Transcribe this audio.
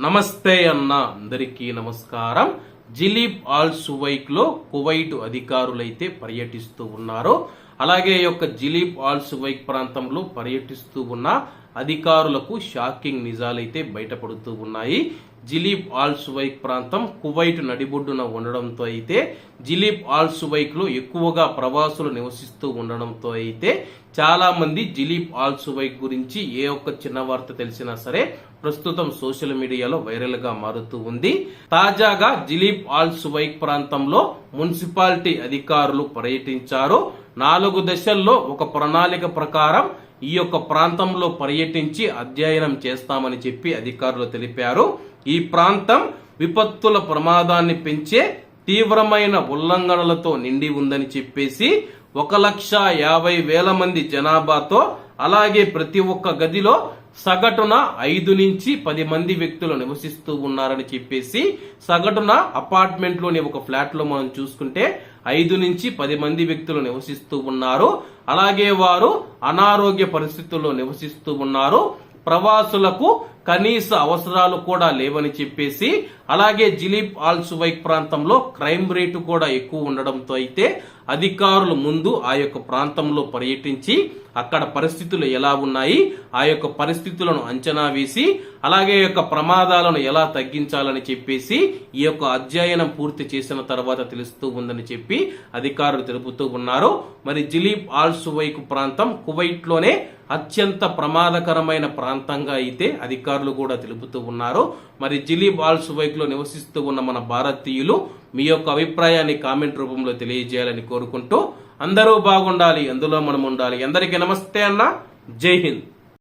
నమస్తే అన్న అందరికీ నమస్కారం. జిలీబ్ ఆల్ సువైక్లో కువైట్ అధికారులైతే పర్యటిస్తూ ఉన్నారు. అలాగే ఈ యొక్క జిలీబ్ ఆల్స్ వైక్ ప్రాంతంలో పర్యటిస్తూ ఉన్న అధికారులకు షాకింగ్ నిజాలైతే బయటపడుతూ ఉన్నాయి. జిలీబ్ ఆల్ సువైక్ ప్రాంతం కువైట్ నడిబొడ్డున ఉండడంతో అయితే జిలీబ్ ఆల్ సువైక్లో ఎక్కువగా ప్రవాసులు నివసిస్తూ ఉండడంతో అయితే చాలా మంది జిలీబ్ ఆల్ సువైక్ గురించి ఏ ఒక్క చిన్న వార్త తెలిసినా సరే ప్రస్తుతం సోషల్ మీడియాలో వైరల్గా మారుతూ ఉంది. తాజాగా జిలీబ్ ఆల్ సువైక్ ప్రాంతంలో మున్సిపాలిటీ అధికారులు పర్యటించారు. నాలుగు దశల్లో ఒక ప్రణాళిక ప్రకారం ఈ యొక్క ప్రాంతంలో పర్యటించి అధ్యయనం చేస్తామని చెప్పి అధికారులు తెలిపారు. ఈ ప్రాంతం విపత్తుల ప్రమాదాన్ని పెంచే తీవ్రమైన ఉల్లంఘనలతో నిండి ఉందని చెప్పేసి ఒక లక్ష యాభై వేల మంది జనాభాతో అలాగే ప్రతి ఒక్క గదిలో సగటున ఐదు నుంచి పది మంది వ్యక్తులు నివసిస్తూ ఉన్నారని చెప్పేసి సగటున అపార్ట్మెంట్లోని ఒక ఫ్లాట్లో మనం చూసుకుంటే ఐదు నుంచి పది మంది వ్యక్తులు నివసిస్తూ ఉన్నారు. అలాగే వారు అనారోగ్య పరిస్థితుల్లో నివసిస్తూ ఉన్నారు. ప్రవాసులకు కనీస అవసరాలు కూడా లేవని చెప్పేసి అలాగే జిలీప్ ఆల్ సువైక్ ప్రాంతంలో క్రైమ్ రేటు కూడా ఎక్కువ ఉండడంతో అయితే అధికారులు ముందు ఆ యొక్క ప్రాంతంలో పర్యటించి అక్కడ పరిస్థితులు ఎలా ఉన్నాయి ఆ యొక్క పరిస్థితులను అంచనా వేసి అలాగే యొక్క ప్రమాదాలను ఎలా తగ్గించాలని చెప్పేసి ఈ యొక్క అధ్యయనం పూర్తి చేసిన తర్వాత తెలుస్తూ ఉందని చెప్పి అధికారులు తెలుపుతూ ఉన్నారు. మరి జిలీబ్ ఆల్ సువైక్ ప్రాంతం కువైట్లోనే అత్యంత ప్రమాదకరమైన ప్రాంతంగా అయితే అధికారులు కూడా తెలుపుతూ ఉన్నారు. మరి జిలీ బాల్స్ సువైక్లో నివసిస్తూ ఉన్న మన భారతీయులు మీ యొక్క అభిప్రాయాన్ని కామెంట్ రూపంలో తెలియజేయాలని కోరుకుంటూ అందరూ బాగుండాలి అందులో మనం ఉండాలి అందరికీ నమస్తే అన్న. జై హింద్.